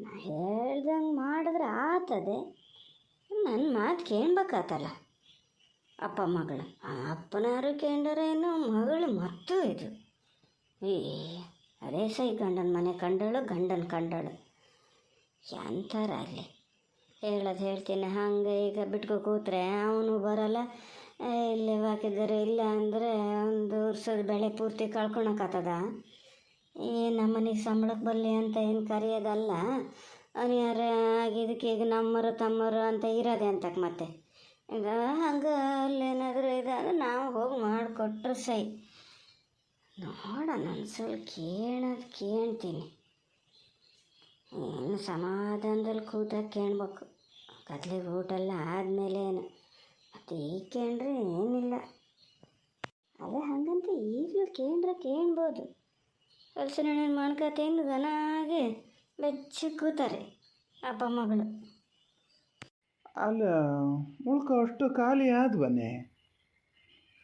ನಾ ಹೇಳ್ದಂಗೆ ಮಾಡಿದ್ರೆ ಆತದೆ. ನನ್ನ ಮಾತು ಕೇಳ್ಬೇಕಾತಲ್ಲ. ಅಪ್ಪ, ಮಗಳು. ಅಪ್ಪನಾರು ಕೇಂಡರೇನು ಮಗಳು ಮತ್ತು ಇದು. ಏ, ಅದೇ ಸೈ ಗಂಡನ ಮನೆ ಕಂಡಳು, ಗಂಡನ ಕಂಡಳು. ಎಂಥರ ಅಲ್ಲಿ. ಹೇಳೋದು ಹೇಳ್ತೀನಿ, ಹಂಗೆ ಈಗ ಬಿಟ್ಕೊ ಕೂತ್ರೆ ಅವನು ಬರಲ್ಲ. ಇಲ್ಲಿ ಹಾಕಿದ್ದಾರೆ ಇಲ್ಲ ಅಂದರೆ ಒಂದು ವರ್ಷದ ಬೆಳೆ ಪೂರ್ತಿ ಕಳ್ಕೊಳಕ್ಕಾಗ್ತದ ಈ ನಮ್ಮನಿಗೆ ಸಂಬಳಕ್ಕೆ ಬರಲಿ ಅಂತ ಏನು ಕರೆಯೋದಲ್ಲ. ಅನಿಯಾರ ಯಾರ ಆಗಿದ್ದಕ್ಕೆ ಈಗ ನಮ್ಮರು ತಮ್ಮರು ಅಂತ ಇರೋದೆ ಅಂತಕ್ಕೆ ಮತ್ತೆ. ಈಗ ಹಂಗೆ ಅಲ್ಲೇನಾದರೂ ಇದಾಗ ನಾವು ಹೋಗಿ ಮಾಡಿಕೊಟ್ರೆ ಸೈ. ನೋಡೋಣ ಒಂದ್ಸಲ ಕೇಳೋದು ಕೇಳ್ತೀನಿ. ಏನು ಸಮಾಧಾನದಲ್ಲಿ ಕೂತ ಕೇಳ್ಬೇಕು. ಕತ್ಲಿಗೆ ಊಟ ಎಲ್ಲ ಆದಮೇಲೆ ಏನು ಮತ್ತು ಈಗ ಕೇಳ್ರೆ ಏನಿಲ್ಲ. ಅದೇ ಹಂಗಂತ ಈಗಲೂ ಕೇಳ್ರೆ ಕೇಳ್ಬೋದು. ಹಲಸಿನ ಮಾಡ್ಕ ತಿಂದು ಗನಾಗೆ ಬೆಚ್ಚ ಕೂತಾರೆ ಅಪ್ಪ ಮಗಳು. ಅಲ್ಲ ಮುಳ್ಕ ಅಷ್ಟು ಖಾಲಿ ಆದ್ವನೆ?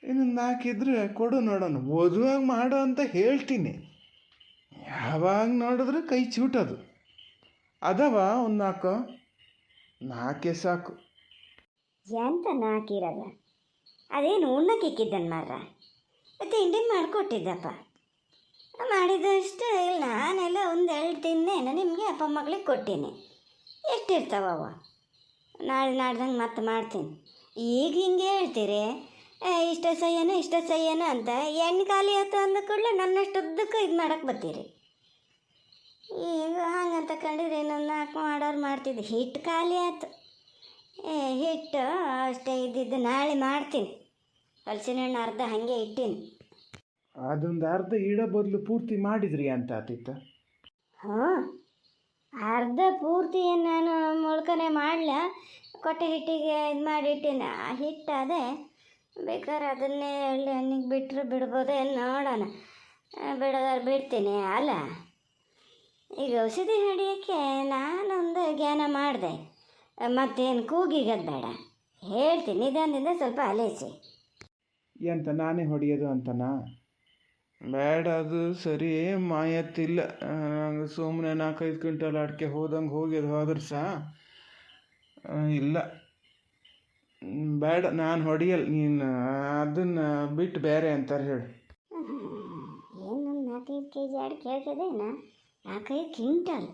ಇನ್ನು ನಾಲ್ಕಿದ್ರೆ ಕೊಡು ನೋಡೋಣ ಓದುವಾಗ ಮಾಡು ಅಂತ ಹೇಳ್ತೀನಿ. ಯಾವಾಗ ನೋಡಿದ್ರೆ ಕೈ ಚೂಟದು. ಅದವ ಒಂದು ನಾಲ್ಕು ನಾಲ್ಕೇ ಸಾಕು? ಎಂತ ನಾಕಿರದ? ಅದೇನು ಉಣ್ಣಕ್ಕಿಕ್ಕಿದ್ದನ್ ಮಾರ ತಿಂಡಿ ಮಾಡಿಕೊಟ್ಟಿದ್ದಪ್ಪ ಮಾಡಿದಷ್ಟು ಇಲ್ಲ. ನಾನೆಲ್ಲ ಒಂದು ಎರಡು ತಿನ್ನೇನು ನಿಮಗೆ ಅಪ್ಪ ಮಗಳಿಗೆ ಕೊಟ್ಟೀನಿ. ಎಷ್ಟಿರ್ತಾವವ ನಾಳೆ ನಾಡ್ದಂಗೆ ಮತ್ತೆ ಮಾಡ್ತೀನಿ. ಈಗ ಹಿಂಗೆ ಹೇಳ್ತೀರಿ? ಇಷ್ಟ ಸಯ್ಯನ ಇಷ್ಟ ಸಯ್ಯನ ಅಂತ ಎಣ್ಣೆ ಖಾಲಿ ಆಯ್ತು ಅಂದ ಕೂಡಲೇ ನನ್ನಷ್ಟುದ್ದಕ್ಕೂ ಇದು ಮಾಡಕ್ಕೆ ಬರ್ತೀರಿ. ಈಗ ಹಂಗಂತ ಕಂಡಿದ್ರೆ ನನ್ನ ನಾಲ್ಕು ಮಾಡೋರು ಮಾಡ್ತಿದ್ದೆ. ಹಿಟ್ಟು ಖಾಲಿ ಆಯ್ತು ಏ, ಹಿಟ್ಟು ಅಷ್ಟೇ ಇದ್ದಿದ್ದು ನಾಳೆ ಮಾಡ್ತೀನಿ. ಹಲಸಿನ ಹಣ್ಣು ಅರ್ಧ ಹಾಗೆ ಇಟ್ಟೀನಿ. ಅದೊಂದು ಅರ್ಧ ಈಡ ಬದಲು ಪೂರ್ತಿ ಮಾಡಿದ್ರಿ ಅಂತ ಆತಿತ್ತ? ಹಾಂ ಅರ್ಧ ಪೂರ್ತಿ ನಾನು ಮೊಳ್ಕನೆ ಮಾಡಲ. ಕೊಟ್ಟೆ ಹಿಟ್ಟಿಗೆ ಇದು ಮಾಡಿ ಇಟ್ಟೀನಿ. ಆ ಹಿಟ್ಟು ಅದೇ. ಬೇಕಾದ್ರೆ ಅದನ್ನೇ ಹೇಳಿ ಎಣ್ಣೆಗೆ ಬಿಟ್ಟರೆ ಬಿಡ್ಬೋದೇ ನೋಡೋಣ. ಬಿಡೋದಾದ್ರೆ ಬಿಡ್ತೀನಿ ಅಲ್ಲ? ಈಗ ಔಷಧಿ ಹಿಡಿಯೋಕ್ಕೆ ನಾನೊಂದು ಜ್ಞಾನ ಮಾಡಿದೆ. ಮತ್ತೇನು ಕೂಗಿಗದು ಬೇಡ ಹೇಳ್ತೀನಿ. ನಿಧಾನದಿಂದ ಸ್ವಲ್ಪ ಅಲೇಸಿ ಎಂತ ನಾನೇ ಹೊಡೆಯೋದು ಅಂತನಾ? ಬೇಡ ಅದು ಸರಿ, ಮಾಯತ್ತಿಲ್ಲ. ನಂಗೆ ಸುಮ್ಮನೆ ನಾಲ್ಕೈದು ಕ್ವಿಂಟಲ್ ಅಡಿಕೆ ಹೋದಂಗೆ ಹೋಗ್ಯದು ಹೋದ್ರೆ ಸಹ ಇಲ್ಲ. ಬೇಡ ನಾನು ಹೊಡಿಯಲ್ಲ ನೀನು ಅದನ್ನು ಬಿಟ್ಟು ಬೇರೆ ಅಂತಾರೆ ಹೇಳು. ಏನು ನಾಲ್ಕೈದು ಕೆ ಅಡಿಕೆ ಹೇಳ್ತದೇನ ನಾಲ್ಕೈದು ಕ್ವಿಂಟಲ್?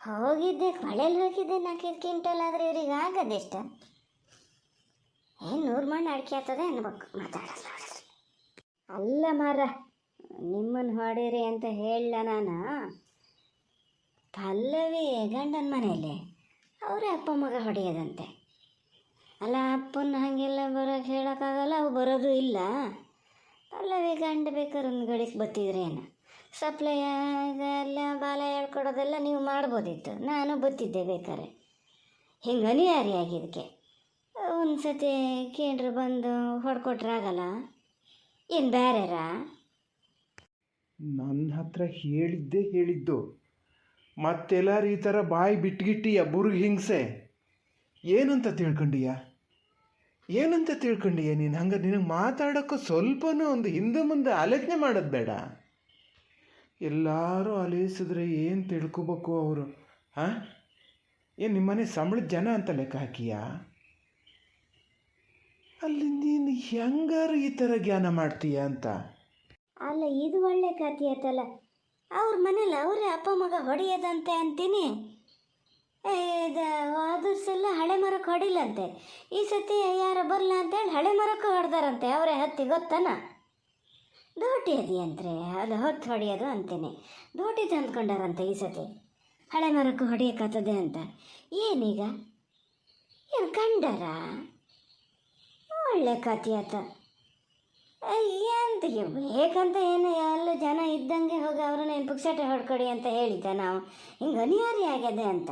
ಹೋಗಿದ್ದೆ ಹೊಳೆಯಲ್ಲಿ ಹೋಗಿದ್ದೆ ನಾಲ್ಕೈದು ಕ್ವಿಂಟಲ್, ಆದರೆ ಇವ್ರಿಗೆ ಇಷ್ಟ ಏನು ನೂರು ಮಣ್ಣು ಅಡಿಕೆ ಆಗ್ತದೆ ಅನ್ಬೇಕು ಮಾತಾಡಲ್ಲ. ಅಲ್ಲ ಮಾರ ನಿಮ್ಮನ್ನು ಹೊಡೀರಿ ಅಂತ ಹೇಳಲ್ಲ ನಾನು? ಪಲ್ಲವಿ ಗಂಡನ ಮನೆಯಲ್ಲಿ, ಅವರೇ ಅಪ್ಪ ಮಗ ಹೊಡೆಯೋದಂತೆ. ಅಲ್ಲ, ಅಪ್ಪನ ಹಾಗೆಲ್ಲ ಬರೋಕ್ಕೆ ಹೇಳೋಕ್ಕಾಗಲ್ಲ, ಅವು ಬರೋದು ಇಲ್ಲ. ಪಲ್ಲವಿ ಗಂಡ ಬೇಕಾದ್ರೆ ಒಂದು ಗಡಿಗೆ ಬತ್ತಿದ್ರೇನು ಸಪ್ಲೈ ಆಗಲ್ಲ ಬಾಲ ಹೇಳ್ಕೊಡೋದೆಲ್ಲ ನೀವು ಮಾಡ್ಬೋದಿತ್ತು. ನಾನು ಬತ್ತಿದ್ದೆ ಬೇಕಾರೆ ಹಿಂಗೆ ಅನಿವಾರ್ಯ ಆಗಿದ್ದಕ್ಕೆ ಒಂದು ಸತಿ ಕೇಂದ್ರ ಬಂದು ಹೊಡ್ಕೊಟ್ರೆ ಆಗಲ್ಲ? ಏನು ಬೇರೆರಾ ನನ್ನ ಹತ್ರ ಹೇಳಿದ್ದೇ ಹೇಳಿದ್ದು. ಮತ್ತೆಲ್ಲರ ಈ ಥರ ಬಾಯಿ ಬಿಟ್ಗಿಟ್ಟಿಯ ಬುರ್ಗ್ ಹಿಂಸೆ ಏನಂತ ತಿಳ್ಕೊಂಡಿಯ? ಏನಂತ ತಿಳ್ಕೊಂಡಿಯ ನೀನು? ಹಂಗೆ ನಿನಗೆ ಮಾತಾಡೋಕ್ಕೂ ಸ್ವಲ್ಪನೂ ಒಂದು ಹಿಂದೆ ಮುಂದೆ ಆಲೋಚನೆ ಮಾಡೋದು ಬೇಡ. ಎಲ್ಲರೂ ಅಲೇಸಿದ್ರೆ ಏನು ತಿಳ್ಕೊಬೇಕು ಅವರು ಹಾಂ ಏನು ನಿಮ್ಮನೆ ಸಂಬಳದ ಜನ ಅಂತ ಲೆಕ್ಕ ಹಾಕಿಯಾ? ಅಲ್ಲಿ ನೀನು ಹೆಂಗಾರು ಈ ಥರ ಜ್ಞಾನ ಮಾಡ್ತೀಯ ಅಂತ? ಅಲ್ಲ, ಇದು ಒಳ್ಳೆ ಕಥೆ ಆಯ್ತಲ್ಲ. ಅವ್ರ ಮನೇಲಿ ಅವರೇ ಅಪ್ಪ, ಮಗ ಹೊಡೆಯೋದಂತೆ ಅಂತೀನಿ. ಇದು ಸಲ ಹಳೆ ಮರಕ್ಕೆ ಹೊಡಿಲಂತೆ. ಈ ಸತಿ ಯಾರ ಬರಲ್ಲ ಅಂತೇಳಿ ಹಳೆ ಮರಕ್ಕೆ ಹೊಡೆದಾರಂತೆ. ಅವರೇ ಹತ್ತಿ, ಗೊತ್ತನ? ದೋಟಿ ಅದಿಯಂತ್ರೆ ಅದು ಹೊತ್ತು ಹೊಡೆಯೋದು ಅಂತೀನಿ. ದೋಟಿ ತಂದ್ಕೊಂಡಾರಂತೆ ಈ ಸತಿ. ಹಳೆ ಮರಕ್ಕೆ ಹೊಡೆಯೋಕ್ಕಾಗ್ತದೆ ಅಂತ. ಏನೀಗ ಏನು ಕಂಡರ? ಒಳ್ಳೆ ಕಥೆ ಆತ ಎಂತ ಬೇಕಂತ ಏನು ಎಲ್ಲ ಜನ ಇದ್ದಂಗೆ ಹೋಗಿ ಅವ್ರನ್ನ ಏನು ಪುಕ್ಸಟೆ ಹೊಡ್ಕೊಡಿ ಅಂತ ಹೇಳಿದ್ದ ನಾವು. ಹಿಂಗೆ ಅನಿವಾರ್ಯ ಆಗ್ಯದೆ ಅಂತ.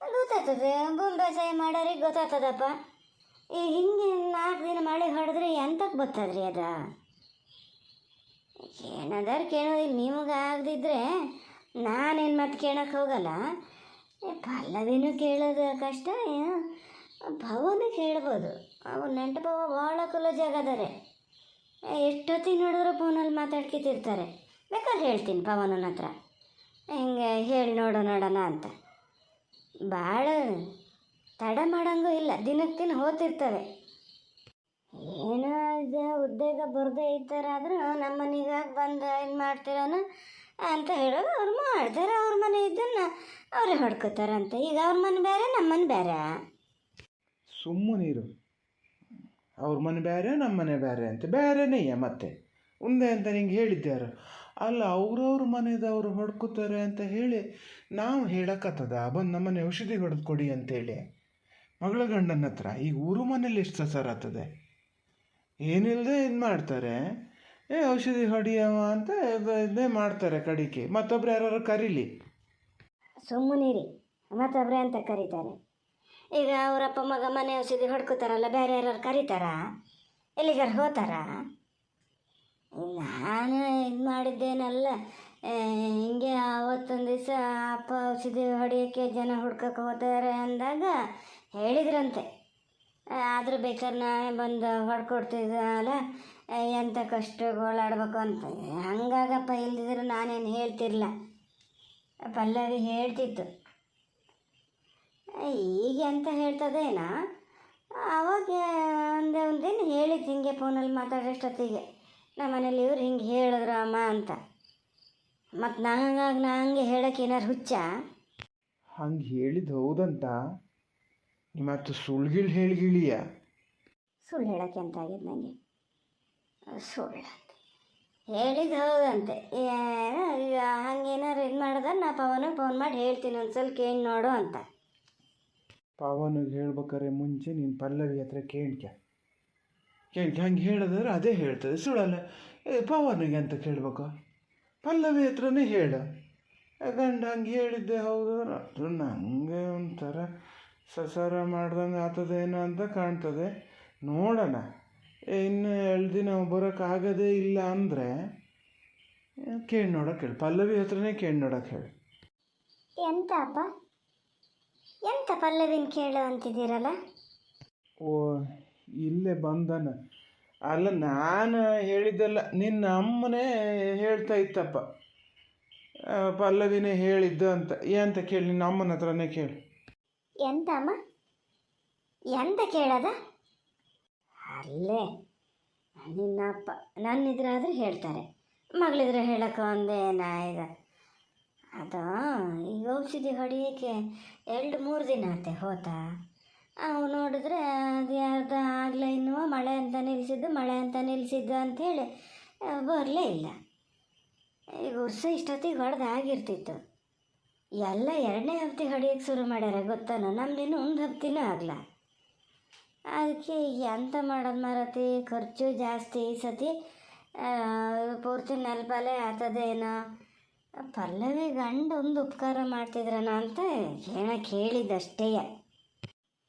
ಗೊತ್ತಾಗ್ತದೆ, ಭೂಮಿ ಮಾಡೋರಿಗೆ ಗೊತ್ತಾಗ್ತದಪ್ಪ. ಈ ಹಿಂಗೆ ನಾಲ್ಕು ದಿನ ಮಳೆ ಹೊಡೆದ್ರೆ ಎಂತಕ್ಕೆ ಬರ್ತದ್ರಿ ಅದ? ಏನದಾರು ಕೇಳೋದಿಲ್ಲ ನಿಮಗೆ ಆಗದಿದ್ರೆ ನಾನೇನು ಮತ್ತೆ ಕೇಳೋಕ್ಕೆ ಹೋಗಲ್ಲ. ಪಲ್ಲವಿನೂ ಕೇಳೋದು ಕಷ್ಟ, ಏನು? ಭವನು ಹೇಳ್ಬೋದು. ಅವು ನೆಂಟು ಭಾವ ಭಾಳ ಕಲೋಜಿ ಆಗದಾರೆ. ಎಷ್ಟೊತ್ತಿಗೆ ನೋಡಿದ್ರು ಫೋನಲ್ಲಿ ಮಾತಾಡ್ಕಿತಿರ್ತಾರೆ. ಬೇಕಾದ್ರೆ ಹೇಳ್ತೀನಿ ಪವನನ ಹತ್ರ. ಹಿಂಗೆ ಹೇಳಿ ನೋಡು ನೋಡೋಣ ಅಂತ. ಭಾಳ ತಡ ಮಾಡಂಗೂ ಇಲ್ಲ. ದಿನಕ್ಕೆ ದಿನ ಹೋತಿರ್ತವೆ ಏನೋ ಇದು ಉದ್ಯೋಗ ಬರದೇ ಇದ್ದಾರಾದ್ರೂ ನಮ್ಮ ಮನೆಗಾಗಿ ಬಂದು ಏನು ಮಾಡ್ತೀರನ ಅಂತ ಹೇಳೋದು ಅವ್ರು ಮಾಡ್ತಾರೆ. ಅವ್ರ ಮನೆ ಇದನ್ನು ಅವರೇ ಹೊಡ್ಕೋತಾರಂತೆ. ಈಗ ಅವ್ರ ಮನೆ ಬೇರೆ ನಮ್ಮ ಮನೆ ಬೇರೆ. ಸುಮ್ಮನಿರು ಅವ್ರ ಮನೆ ಬೇರೆ ನಮ್ಮ ಮನೆ ಬೇರೆ ಅಂತ. ಬೇರೆನೇ ಮತ್ತೆ. ಒಂದೇ ಅಂತ ನಿಂಗೆ ಹೇಳಿದ್ಯಾರು. ಅಲ್ಲ, ಅವ್ರವ್ರ ಮನೆದವ್ರು ಹೊಡ್ಕೋತಾರೆ ಅಂತ ಹೇಳಿ ನಾವು ಹೇಳಕ್ಕತ್ತದ ಬಂದು ನಮ್ಮನೆ ಔಷಧಿ ಹೊಡೆದು ಕೊಡಿ ಅಂತೇಳಿ ಮಗಳ ಗಂಡನ ಹತ್ರ. ಈಗ ಊರು ಮನೇಲಿ ಎಷ್ಟು ಸಸಾರ ಆಗ್ತದೆ? ಏನಿಲ್ಲದೆ ಇದು ಮಾಡ್ತಾರೆ. ಏ, ಔಷಧಿ ಹೊಡಿಯವ ಅಂತ ಇದನ್ನೇ ಇದೇ ಮಾಡ್ತಾರೆ ಕಡಿಕೆ. ಮತ್ತೊಬ್ರು ಯಾರು ಕರೀಲಿ? ಸುಮ್ಮನಿರಿ. ಮತ್ತೊಬ್ರೆ ಅಂತ ಕರೀತಾರೆ. ಈಗ ಅವರಪ್ಪ ಮಗ ಮನೆ ಔಷಧಿ ಹೊಡ್ಕೋತಾರಲ್ಲ, ಬೇರೆ ಯಾರು ಕರೀತಾರ? ಎಲ್ಲಿಗಾರು ಹೋತಾರ? ನಾನು ಇದು ಮಾಡಿದ್ದೇನಲ್ಲ. ಹಿಂಗೆ ಅವತ್ತೊಂದು ದಿವಸ ಅಪ್ಪ ಔಷಧಿ ಹೊಡಿಯೋಕ್ಕೆ ಜನ ಹುಡ್ಕಕ್ಕೆ ಹೋದಾರೆ ಅಂದಾಗ ಹೇಳಿದ್ರಂತೆ. ಆದರೂ ಬೇಕಾದ್ರೆ ನಾನೇ ಬಂದು ಹೊಡ್ಕೊಡ್ತಿದ್ದಲ್ಲ. ಎಂಥ ಕಷ್ಟ ಗೋಳಾಡ್ಬೇಕು ಅಂತ. ಹಂಗಾಗಪ್ಪ, ಇಲ್ದಿದ್ರೆ ನಾನೇನು ಹೇಳ್ತಿರ್ಲ. ಪಲ್ಲವಿ ಹೇಳ್ತಿತ್ತು. ಈಗ ಅಂತ ಹೇಳ್ತದೇನ? ಅವಾಗ ಒಂದೇ ಒಂದೇನು ಹೇಳಿದ್ದು ಹಿಂಗೆ ಫೋನಲ್ಲಿ ಮಾತಾಡೋಷ್ಟೊತ್ತಿಗೆ ನಮ್ಮ ಮನೇಲಿ ಇವ್ರು ಹಿಂಗೆ ಹೇಳಿದ್ರು ಅಮ್ಮ ಅಂತ. ಮತ್ತು ನಂಗಾಗಿ ನಾ ಹಂಗೆ ಹೇಳೋಕೆ ಏನಾರು ಹುಚ್ಚ? ಹಂಗೆ ಹೇಳಿದ್ದು ಹೌದಂತ. ಮತ್ತು ಸುಳ್ಗಿಳ್ ಹೇಳಿಗಿಳಿಯ ಸುಳ್ಳು ಹೇಳೋಕ್ಕೆ ಅಂತ ಆಗಿದೆ ನನಗೆ ಸುಳ್ಳು ಅಂತ ಹೇಳಿದ್ದು ಹೌದಂತೆ. ಏನೋ ಹಂಗೇನಾರು ಇದು ಮಾಡಿದ್ರೆ ನಾ ಪವನಿಗೆ ಫೋನ್ ಮಾಡಿ ಹೇಳ್ತೀನಿ ಒಂದು ಸಲ ಕೇಳಿ ನೋಡು ಅಂತ. ಪವನಿಗೆ ಹೇಳ್ಬೇಕಾದ್ರೆ ಮುಂಚೆ ನೀನು ಪಲ್ಲವಿ ಹತ್ರ ಕೇಳ್ಕ ಕೇಳ್ಕ ಹಂಗೆ ಹೇಳಿದ್ರೆ ಅದೇ ಹೇಳ್ತದೆ. ಸುಳಲ್ಲ ಏ, ಪವನಿಗೆ ಅಂತ ಕೇಳ್ಬೇಕು. ಪಲ್ಲವಿ ಹತ್ರನೇ ಹೇಳು. ಗಂಡ, ಹಂಗೆ ಹೇಳಿದ್ದೆ, ಹೌದು. ಅದು ನನಗೆ ಒಂಥರ ಸಸಾರ ಮಾಡ್ದಂಗೆ ಆಗ್ತದೇನೋ ಅಂತ ಕಾಣ್ತದೆ. ನೋಡೋಣ. ಇನ್ನು ಎರಡು ದಿನ ಬರೋಕ್ಕಾಗದೇ ಇಲ್ಲ ಅಂದರೆ ಕೇಳಿ ನೋಡೋಕೆ ಹೇಳಿ. ಪಲ್ಲವಿ ಹತ್ರನೇ ಕೇಳಿ ನೋಡೋಕೆ ಹೇಳಿ. ಎಂತ ಅಪ್ಪ? ಎಂತ ಪಲ್ಲವಿನ ಕೇಳು ಅಂತಿದ್ದೀರಲ್ಲ? ಓ ಇಲ್ಲೇ ಬಂದನ. ಅಲ್ಲ ನಾನು ಹೇಳಿದ್ದಲ್ಲ ನಿನ್ನ ಅಮ್ಮನೇ ಹೇಳ್ತಾ ಇತ್ತಪ್ಪ. ಪಲ್ಲವಿನೇ ಹೇಳಿದ್ದು ಅಂತ. ಎಂತ ಕೇಳಿ ನಿನ್ನ ಅಮ್ಮನ ಹತ್ರನೇ ಕೇಳಿ. ಎಂತ ಅಮ್ಮ? ಎಂತ ಕೇಳದ? ಅಲ್ಲೇ ನಿನ್ನ ಅಪ್ಪ ನನ್ನಿದ್ರಾದ್ರೆ ಹೇಳ್ತಾರೆ. ಮಗಳಿದ್ರೆ ಹೇಳಕ್ಕೆ ಒಂದೇ ಈಗ. ಅದು? ಈಗ ಔಷಧಿ ಹೊಡಿಯೋಕ್ಕೆ ಎರಡು ಮೂರು ದಿನ ಆತೆ ಹೋತ? ಅವು ನೋಡಿದ್ರೆ ಅದು ಯಾರ್ದು ಆಗಲೇ ಇನ್ನೂ ಮಳೆ ಅಂತ ನಿಲ್ಲಿಸಿದ್ದು ಮಳೆ ಅಂತ ನಿಲ್ಲಿಸಿದ್ದು ಅಂಥೇಳಿ ಬರಲೇ ಇಲ್ಲ. ಈಗ ವರ್ಷ ಇಷ್ಟೊತ್ತಿಗೆ ಹೊಡೆದು ಆಗಿರ್ತಿತ್ತು. ಎಲ್ಲ ಎರಡನೇ ಹಪ್ತಿ ಹೊಡಿಯೋಕ್ಕೆ ಶುರು ಮಾಡ್ಯಾರ ಗೊತ್ತಾನ? ನಮ್ದಿನ್ನು ಒಂದು ಹಪ್ತಿನೂ ಆಗಲ್ಲ ಅದಕ್ಕೆ ಎಂತ ಮಾಡೋದು ಮಾರತಿ? ಖರ್ಚು ಜಾಸ್ತಿ ಈ ಸತಿ ಪೂರ್ತಿ ನೆಲಪಾಲೆ ಆಗ್ತದೇನೋ ಪಲ್ಲವಿ ಗಂಡ ಒಂದು ಉಪಕಾರ ಮಾಡ್ತಿದ್ರನ ಅಂತ ಹೇಳಕ್ಕೆ ಹೇಳಿದ್ದಷ್ಟೇ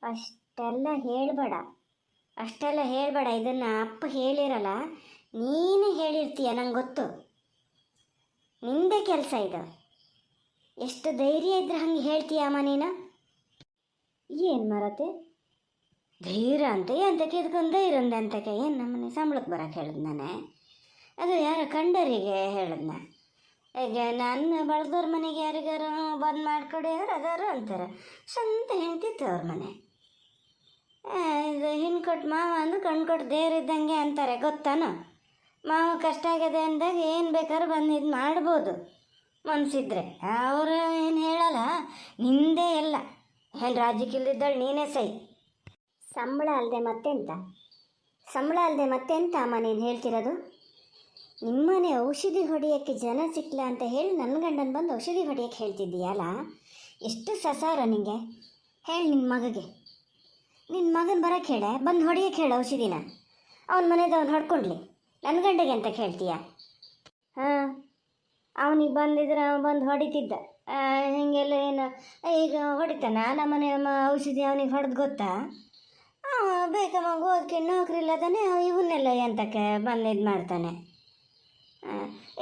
ಅಷ್ಟೆಲ್ಲ ಹೇಳಬೇಡ. ಅಷ್ಟೆಲ್ಲ ಹೇಳಬೇಡ. ಇದನ್ನು ಅಪ್ಪ ಹೇಳಿರಲ್ಲ, ನೀನೇ ಹೇಳಿರ್ತೀಯ ನಂಗೆ ಗೊತ್ತು. ನಿಂದೇ ಕೆಲಸ ಇದು. ಎಷ್ಟು ಧೈರ್ಯ ಇದ್ರೆ ಹಂಗೆ ಹೇಳ್ತೀಯ ಅಮ್ಮ ನೀನು? ಏನು ಮರತೆ ಧೈರ್ಯ ಅಂತ ಎಂತಕ್ಕೆ ಇದಕ್ಕೊಂದು ಧೈರ್ಯ ಅಂತಕ್ಕೆ? ಏನು ನಮ್ಮನೆ ಸಂಬಳಕ್ಕೆ ಬರೋಕೆ ಹೇಳಿದ್ ನಾನೇ? ಅದು ಯಾರ ಕಂಡರಿಗೆ ಹೇಳಿದ್ನ ಈಗ ನನ್ನ ಬಳದವ್ರ ಮನೆಗೆ ಯಾರಿಗಾರು ಬಂದು ಮಾಡ್ಕೊಡಿ ಯಾರು ಅದಾರು ಅಂತಾರೆ. ಸ್ವಂತ ಹೆಂಡ್ತಿತ್ತು ಅವ್ರ ಮನೆ. ಇದು ಹಿಂಗೆ ಕೊಟ್ಟು ಮಾವ ಅಂದ್ರೆ ಕಣ್ಣು ಕೊಟ್ಟು ದೇವ್ರಿದ್ದಂಗೆ ಅಂತಾರೆ, ಗೊತ್ತಾನು? ಮಾವ ಕಷ್ಟ ಆಗಿದೆ ಅಂದಾಗ ಏನು ಬೇಕಾದ್ರೂ ಬಂದು ಇದು ಮಾಡ್ಬೋದು. ಮನಸ್ಸಿದ್ರೆ ಅವರು ಏನು ಹೇಳಲ್ಲ, ನಿಂದೇ ಎಲ್ಲ. ಏನು ರಾಜ್ಯಕ್ಕಿಲ್ದಿದ್ದಾಳೆ ನೀನೇ ಸೈ. ಸಂಬಳ ಅಲ್ಲದೆ ಮತ್ತೆಂತ? ಸಂಬಳ ಅಲ್ಲದೆ ಮತ್ತೆಂತ ಅಮ್ಮ ನೀನು ಹೇಳ್ತಿರೋದು? ನಿಮ್ಮನೆ ಔಷಧಿ ಹೊಡೆಯೋಕ್ಕೆ ಜನ ಸಿಕ್ಲ ಅಂತ ಹೇಳಿ ನನ್ನ ಗಂಡನ ಬಂದು ಔಷಧಿ ಹೊಡೆಯೋಕ್ಕೆ ಹೇಳ್ತಿದ್ದೀಯಲ್ಲ ಎಷ್ಟು ಸಸಾರ ನಿಂಗೆ? ಹೇಳಿ ನಿನ್ನ ಮಗಗೆ. ನಿನ್ನ ಮಗನ ಬರೋಕ್ಕೆ ಹೇಳೆ, ಬಂದು ಹೊಡೆಯೋಕ್ಕೆ ಹೇಳು ಔಷಧಿನ. ಅವನ ಮನೆದು ಅವ್ನು ಹೊಡ್ಕೊಂಡ್ಲಿ. ನನ್ನ ಗಂಡಗೆ ಅಂತ ಕೇಳ್ತೀಯ? ಹಾಂ, ಅವನಿಗೆ ಬಂದಿದ್ರೆ ಅವನು ಬಂದು ಹೊಡಿತಿದ್ದ. ಹೀಗೆಲ್ಲ ಏನು, ಈಗ ಹೊಡಿತಾನ? ನಮ್ಮನೆ ಔಷಧಿ ಅವನಿಗೆ ಹೊಡೆದು ಗೊತ್ತಾ? ಬೇಕಮ್ಮ ಓದ್ಕೊಂಡು ನೌಕರಿ ಇಲ್ಲದಾನೆ ಇವನ್ನೆಲ್ಲ ಎಂತಕ್ಕೆ ಬಂದು ಇದು ಮಾಡ್ತಾನೆ?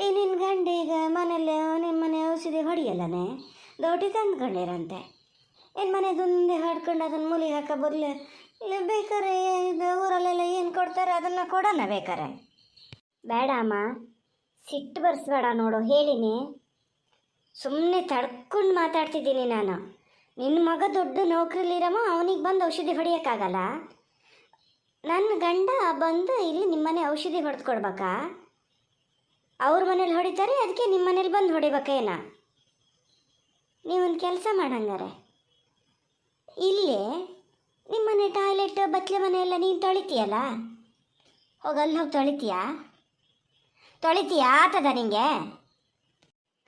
ಈ ನಿನ್ನ ಗಂಡ ಈಗ ಮನೇಲಿ ನಿಮ್ಮ ಮನೆ ಔಷಧಿ ಹೊಡಿಯಲ್ಲನೆ? ದೊಡ್ಡ ತಂದ್ಕೊಂಡಿರಂತೆ ಏನು ಮನೆದೊಂದೇ ಹಾಡ್ಕೊಂಡು ಅದನ್ನು ಮೂಲಿಗೆ ಹಾಕ ಬರಲಿ. ಬೇಕಾರೆ ಇದು ಊರಲ್ಲೆಲ್ಲ ಏನು ಕೊಡ್ತಾರೆ ಅದನ್ನು ಕೊಡೋಣ ಬೇಕಾರೆ? ಬೇಡ ಅಮ್ಮ ಸಿಟ್ಟು ಬರ್ಸ್ಬೇಡ ನೋಡು, ಹೇಳಿನಿ. ಸುಮ್ಮನೆ ತಡ್ಕೊಂಡು ಮಾತಾಡ್ತಿದ್ದೀನಿ ನಾನು. ನಿನ್ನ ಮಗ ದೊಡ್ಡ ನೌಕರಿಲಿರಮ್ಮ ಅವನಿಗೆ ಬಂದು ಔಷಧಿ ಹೊಡಿಯೋಕ್ಕಾಗಲ್ಲ? ನನ್ನ ಗಂಡ ಬಂದು ಇಲ್ಲಿ ನಿಮ್ಮನೆ ಔಷಧಿ ಹೊಡೆದು ಕೊಡ್ಬೇಕಾ? ಅವ್ರ ಮನೇಲಿ ಹೊಡಿತಾರೆ, ಅದಕ್ಕೆ ನಿಮ್ಮ ಮನೇಲಿ ಬಂದು ಹೊಡಿಬೇಕೇನ ನೀವೊಂದು ಕೆಲಸ ಮಾಡಂಗಾರೆ. ಇಲ್ಲೇ ನಿಮ್ಮನೆ ಟಾಯ್ಲೆಟ್ ಬಚ್ಚಲೆ ಮನೆ ಎಲ್ಲ ನೀನು ತೊಳಿತೀಯಲ್ಲ? ಹೋಗಿ ಅಲ್ಲಿ ಹೋಗಿ ತೊಳಿತೀಯಾ? ತೊಳಿತೀಯಾ ಆತದ ನಿಂಗೆ?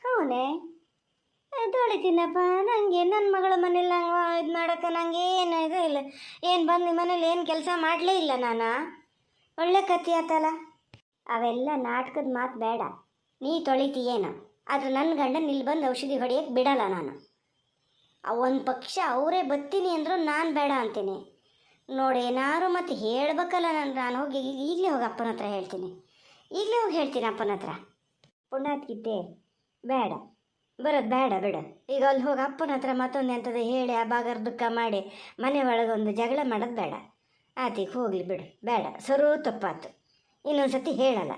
ಹೌನೇ ತೊಳಿತೀನಪ್ಪ. ನನಗೆ ನನ್ನ ಮಗಳ ಮನೇಲಿ ನಂಗೆ ಇದು ಮಾಡೋಕ್ಕೆ ನನಗೆ ಏನು ಇದು ಇಲ್ಲ. ಏನು ಬಂದು ನಿಮ್ಮ ಮನೇಲಿ ಏನು ಕೆಲಸ ಮಾಡಲೇ ಇಲ್ಲ ನಾನು? ಒಳ್ಳೆ ಕತ್ತಿ ಆತಲ್ಲ. ಅವೆಲ್ಲ ನಾಟಕದ ಮಾತು ಬೇಡ. ನೀ ತೊಳಿತೀಯೇನು? ಆದರೆ ನನ್ನ ಗಂಡ ಇಲ್ಲಿ ಬಂದು ಔಷಧಿ ಹೊಡೆಯೋಕ್ಕೆ ಬಿಡಲ್ಲ ನಾನು. ಒಂದು ಪಕ್ಷ ಅವರೇ ಬತ್ತೀನಿ ಅಂದರೂ ನಾನು ಬೇಡ ಅಂತೀನಿ. ನೋಡಿ, ಏನಾರು ಮತ್ತೆ ಹೇಳ್ಬೇಕಲ್ಲ ನಾನು ನಾನು ಹೋಗಿ ಈಗ- ಈಗಲೇ ಹೋಗಿ ಅಪ್ಪನ ಹತ್ರ ಹೇಳ್ತೀನಿ. ಈಗಲೇ ಹೋಗಿ ಹೇಳ್ತೀನಿ ಅಪ್ಪನ ಹತ್ರ. ಪುಣ್ಯಾತ್ಗಿದ್ದೆ ಬೇಡ. ಬರೋದು ಬೇಡ ಬಿಡು. ಈಗ ಅಲ್ಲಿ ಹೋಗಿ ಅಪ್ಪನ ಹತ್ರ ಮತ್ತೊಂದು ಎಂಥದ್ದು ಹೇಳಿ ಆ ಬಾಗರ್ ದುಃಖ ಮಾಡಿ ಮನೆ ಒಳಗೆ ಜಗಳ ಮಾಡೋದು ಬೇಡ. ಆತೀಗ ಹೋಗಲಿ ಬಿಡು. ಬೇಡ. ಸರೂ ತಪ್ಪಾತು. ಇನ್ನೊಂದು ಸತಿ ಹೇಳಲ್ಲ.